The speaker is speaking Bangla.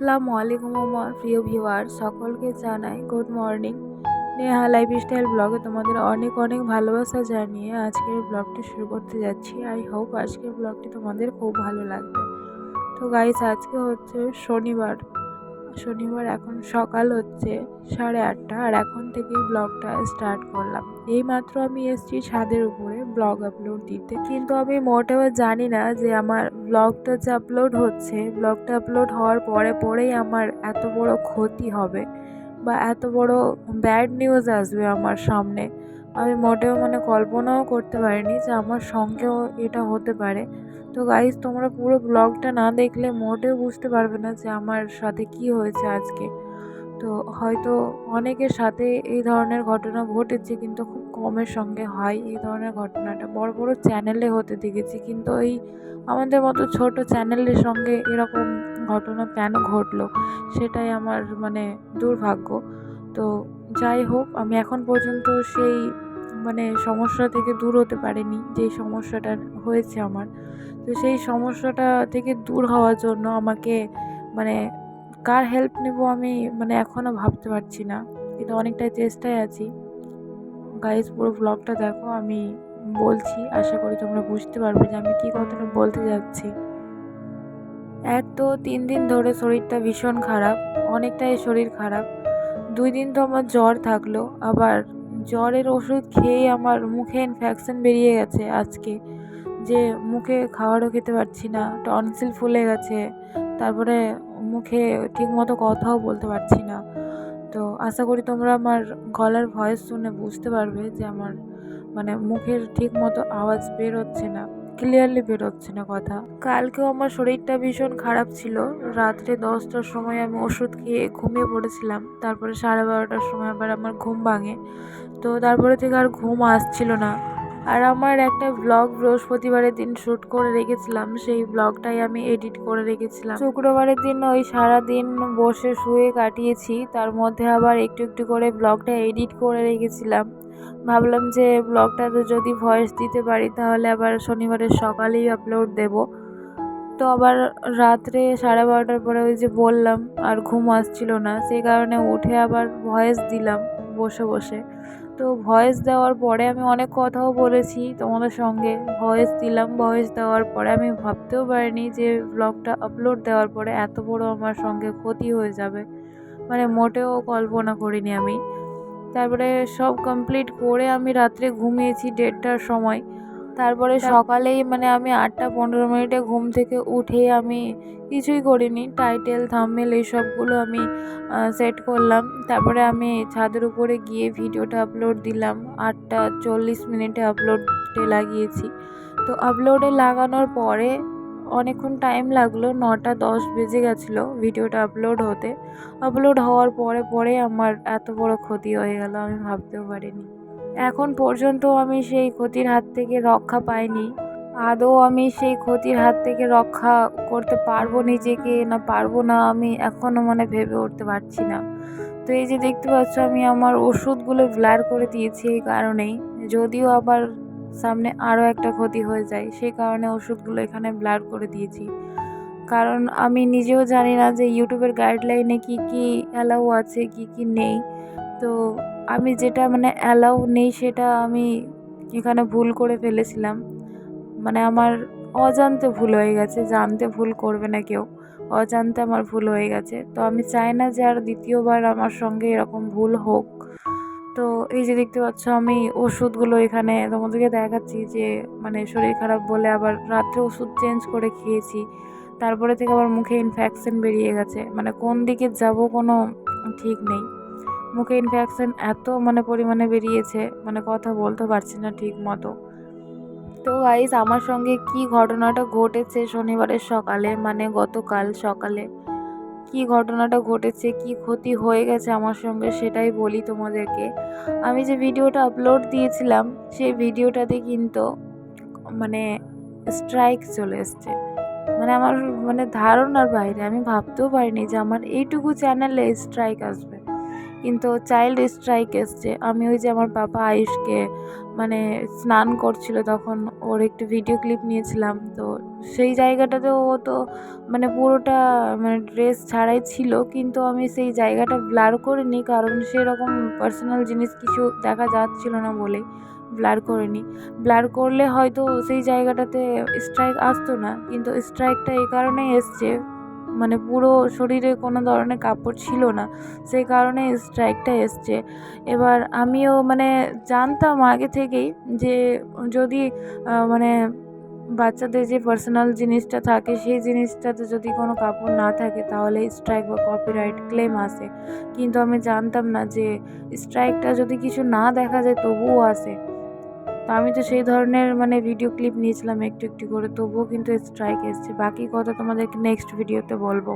আসসালামু আলাইকুম আমার প্রিয় ভিউয়ার সকলকে জানাই গুড মর্নিং নেহা লাইফস্টাইল ব্লগে তোমাদের অনেক অনেক ভালোবাসা জানিয়ে আজকের ব্লগটি শুরু করতে যাচ্ছি। আই হোপ আজকের ব্লগটি তোমাদের খুব ভালো লাগবে। তো গাইস আজকে হচ্ছে শনিবার। শনিবার এখন সকাল হচ্ছে সাড়ে আটটা আর এখন থেকেই ব্লগটা স্টার্ট করলাম। এই মাত্র আমি এসেছি ছাদের উপরে ব্লগ আপলোড দিতে। কিন্তু আমি মোটেও জানি না যে আমার ব্লগটা যে আপলোড হচ্ছে, ব্লগটা আপলোড হওয়ার পরে পরেই আমার এত বড় ক্ষতি হবে বা এত বড় ব্যাড নিউজ আসবে আমার সামনে। আমি মোটেও মানে কল্পনাও করতে পারিনি যে আমার সঙ্গেও এটা হতে পারে। তো গাইজ তোমরা পুরো ব্লগটা না দেখলে মোটেও বুঝতে পারবে না যে আমার সাথে কি হয়েছে আজকে। তো হয়তো অনেকের সাথে এই ধরনের ঘটনা ঘটেছে, কিন্তু খুব কমের সঙ্গে হয় এই ধরনের ঘটনাটা। বড় বড় চ্যানেলে হতে দেখেছি, কিন্তু এই আমাদের মতো ছোট চ্যানেলের সঙ্গে এরকম ঘটনা কেন ঘটলো, সেটাই আমার মানে দুর্ভাগ্য। তো যাই হোক, আমি এখন পর্যন্ত সেই মানে সমস্যা থেকে দূর হতে পারিনি যেই সমস্যাটা হয়েছে আমার। তো সেই সমস্যাটা থেকে দূর হওয়ার জন্য আমাকে মানে কার হেল্প নেব আমি মানে এখনও ভাবতে পারছি না। কিন্তু অনেকটাই চেষ্টায় আছি। গাইজ পুরো ব্লগটা দেখো, আমি বলছি, আশা করি তোমরা বুঝতে পারবে যে আমি কী কথাটা বলতে যাচ্ছি। এক তো তিন দিন ধরে শরীরটা ভীষণ খারাপ, অনেকটাই শরীর খারাপ। দুই দিন তো আমার জ্বর থাকল, আবার জ্বরের ওষুধ খেয়েই আমার মুখে ইনফেকশন বেরিয়ে গেছে আজকে। যে মুখে খাবারও খেতে পারছি না টনসিল ফুলে গেছে, তারপরে মুখে ঠিকমতো কথাও বলতে পারছি না। তো আশা করি তোমরা আমার গলার ভয়েস শুনে বুঝতে পারবে যে আমার মানে মুখের ঠিক মতো আওয়াজ বের হচ্ছে না। ক্লিয়ারলি বেরোচ্ছে না কথা। কালকেও আমার শরীরটা ভীষণ খারাপ ছিল। রাত্রে দশটার সময় আমি ওষুধ খেয়ে ঘুমিয়ে পড়েছিলাম। তারপরে সাড়ে বারোটার সময় আবার আমার ঘুম ভাঙে। তো তারপরে থেকে আর ঘুম আসছিল না। আর আমার একটা ব্লগ বৃহস্পতিবারের দিন শ্যুট করে রেখেছিলাম। সেই ব্লগটাই আমি এডিট করে রেখেছিলাম। শুক্রবারের দিন ওই সারা দিন বসে শুয়ে কাটিয়েছি। তার মধ্যে আবার একটু একটু করে ব্লগটা এডিট করে রেখেছিলাম। ভাবলাম যে ব্লগটাতে যদি ভয়েস দিতে পারি, তাহলে আবার শনিবারের সকালেই আপলোড দেব। তো আবার রাত্রে সাড়ে বারোটার পরে ওই যে বললাম, আর ঘুম আসছিল না সেই কারণে উঠে আবার ভয়েস দিলাম বসে বসে। তো ভয়েস দেওয়ার পরে আমি অনেক কথাও বলেছি তোমাদের সঙ্গে ভয়েস দিলাম ভয়েস দেওয়ার পরে আমি ভাবতেও পারিনি যে ব্লগটা আপলোড দেওয়ার পরে এত বড় আমার সঙ্গে ক্ষতি হয়ে যাবে। মানে মোটেও কল্পনা করিনি আমি। তারপরে সব কমপ্লিট করে আমি রাত্রে ঘুমিয়েছি দেড়টার সময়। তারপরে সকালেই মানে আমি আটটা পনেরো মিনিটে ঘুম থেকে উঠে আমি কিছুই করিনি। টাইটেল থাম্বনেল এইসবগুলো আমি সেট করলাম। তারপরে আমি ছাদের উপরে গিয়ে ভিডিওটা আপলোড দিলাম। আটটা চল্লিশ মিনিটে আপলোডে লাগিয়েছি। তো আপলোডে লাগানোর পরে অনেকক্ষণ টাইম লাগল, নটা দশ বেজে গেছিল ভিডিওটা আপলোড হতে। আপলোড হওয়ার পরে পরে আমার এত বড় ক্ষতি হয়ে গেল, আমি ভাবতেও পারিনি। এখন পর্যন্ত আমি সেই ক্ষতির হাত থেকে রক্ষা পাইনি। আদৌ আমি সেই ক্ষতির হাত থেকে রক্ষা করতে পারব নিজেকে না পারব না, আমি এখনও মানে ভেবে উঠতে পারছি না। তো এই যে দেখতে পাচ্ছ, আমি আমার ওষুধগুলো ব্লার করে দিয়েছি এই কারণেই। যদিও আবার সামনে আরও একটা ক্ষতি হয়ে যায়। সেই কারণে ওষুধগুলো এখানে ব্লার করে দিয়েছি। কারণ আমি নিজেও জানি না যে ইউটিউবের গাইডলাইনে কি কি অ্যালাউ আছে, কি কি নেই। তো আমি যেটা মানে অ্যালাউ নেই সেটা আমি এখানে ভুল করে ফেলেছিলাম। মানে আমার অজান্তে ভুল হয়ে গেছে, জানতে ভুল করবে না কেউ। অজান্তে আমার ভুল হয়ে গেছে। তো আমি চাই না যে আর দ্বিতীয়বার আমার সঙ্গে এরকম ভুল হোক। তো এই যে দেখতে পাচ্ছ আমি ওষুধগুলো এখানে তোমাদেরকে দেখাচ্ছি যে মানে শরীর খারাপ বলে আবার রাত্রে ওষুধ চেঞ্জ করে খেয়েছি। তারপরে থেকে আবার মুখে ইনফেকশন বেরিয়ে গেছে। মানে কোন দিকে যাব কোনো ঠিক নেই। মুখে ইনফেকশন এত মানে পরিমাণে বেরিয়েছে মানে কথা বলতে পারছি না ঠিক মতো। তো গাইজ আমার সঙ্গে কি ঘটনাটা ঘটেছে শনিবারের সকালে মানে গতকাল সকালে? কি ঘটনাটা ঘটেছে, কি ক্ষতি হয়ে গেছে আমার সঙ্গে সেটাই বলি তোমাদেরকে। আমি যে ভিডিওটা আপলোড দিয়েছিলাম, সেই ভিডিওটাতে কিন্তু মানে স্ট্রাইক চলে এসছে। মানে আমার মানে ধারণার বাইরে, আমি ভাবতেও পারিনি যে আমার এইটুকু চ্যানেলে স্ট্রাইক আসবে। কিন্তু চাইল্ড স্ট্রাইক এসছে। আমি ওই যে আমার পাপা আয়ুষকে মানে স্নান করছিল তখন, ওর একটু ভিডিও ক্লিপ নিয়েছিলাম। তো সেই জায়গাটাতে ও তো মানে পুরোটা মানে ড্রেস ছাড়াই ছিল, কিন্তু আমি সেই জায়গাটা ব্লার করিনি, কারণ সেরকম পার্সোনাল জিনিস কিছু দেখা যাচ্ছিল না বলেই ব্লার করিনি। ব্লার করলে হয়তো সেই জায়গাটাতে স্ট্রাইক আসতো না, কিন্তু স্ট্রাইকটা এই কারণেই এসছে। মানে পুরো শরীরে কোনো ধরনের কাপড় ছিল না। সেই কারণে স্ট্রাইকটা এসছে। এবার আমিও মানে জানতাম আগে থেকেই যে যদি মানে বাচ্চাদের যে পার্সোনাল জিনিসটা থাকে, সেই জিনিসটাতে যদি কোনো কাপড় না থাকে, তাহলে স্ট্রাইক বা কপিরাইট ক্লেম আসে। কিন্তু আমি জানতাম না যে স্ট্রাইকটা যদি কিছু না দেখা যায়, তবুও আসে। তো আমি তো সেই ধরনের মানে ভিডিও ক্লিপ নিয়েছিলাম একটু একটু করে, তবুও কিন্তু স্ট্রাইক এসছে। বাকি কথা তোমাদেরকে নেক্সট ভিডিওতে বলব।